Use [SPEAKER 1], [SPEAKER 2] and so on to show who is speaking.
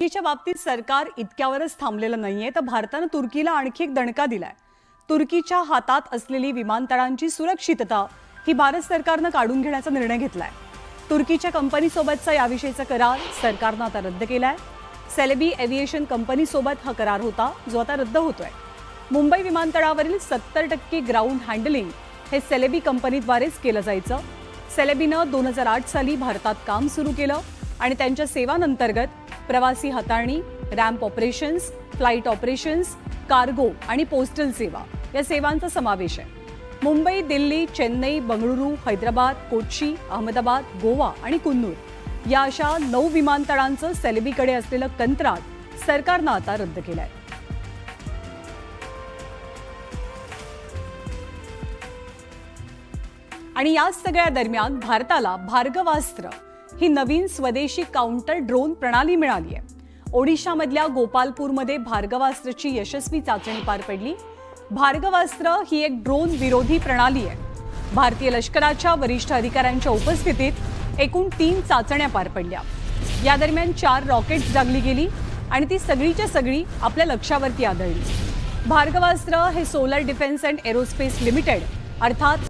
[SPEAKER 1] तुर्कीच्या बाबतीत सरकार इतक्यावरच थांबलेलं नाहीये. तर भारतानं तुर्कीला आणखी एक दणका दिलाय. तुर्कीच्या हातात असलेली विमानतळांची सुरक्षितता ही भारत सरकारनं काढून घेण्याचा निर्णय घेतलाय. तुर्कीच्या कंपनीसोबतचा याविषयीचा करार सरकारनं आता रद्द केलाय. सेलेबी एव्हिएशन कंपनीसोबत हा करार होता जो आता रद्द होतोय. मुंबई विमानतळावरील सत्तर टक्के ग्राउंड हँडलिंग हे सेलेबी कंपनीद्वारेच केलं जायचं. सेलेबीनं दोन हजार आठ साली भारतात काम सुरू केलं आणि त्यांच्या सेवांअंतर्गत प्रवासी हाताळणी ramp operations flight operations cargo आणि पोस्टल सेवा या सेवांचा समावेश आहे. मुंबई दिल्ली चेन्नई बंगळुरू हैदराबाद कोची अहमदाबाद गोवा आणि कुन्नूर या अशा नऊ विमानतळांचं सेलेबीकडे असलेलं कंत्राट सरकारनं आता रद्द केलं आहे आणि याच सगळ्या दरम्यान भारताला भार्गवास्त्र ही नवीन स्वदेशी काउंटर ड्रोन प्रणाली मिळाली आहे. ओडिशामधल्या गोपालपूरमध्ये भार्गवास्त्रची यशस्वी चाचणी पार पडली. भार्गवास्त्र ही एक ड्रोन विरोधी प्रणाली आहे. भारतीय लष्कराच्या वरिष्ठ अधिकाऱ्यांच्या उपस्थितीत एकूण तीन चाचण्या पार पडल्या. या दरम्यान चार रॉकेट्स जागली गेली आणि ती सगळीच्या सगळी आपल्या लक्षावरती आदळली. भार्गवास्त्र हे solar defence and aerospace limited अर्थात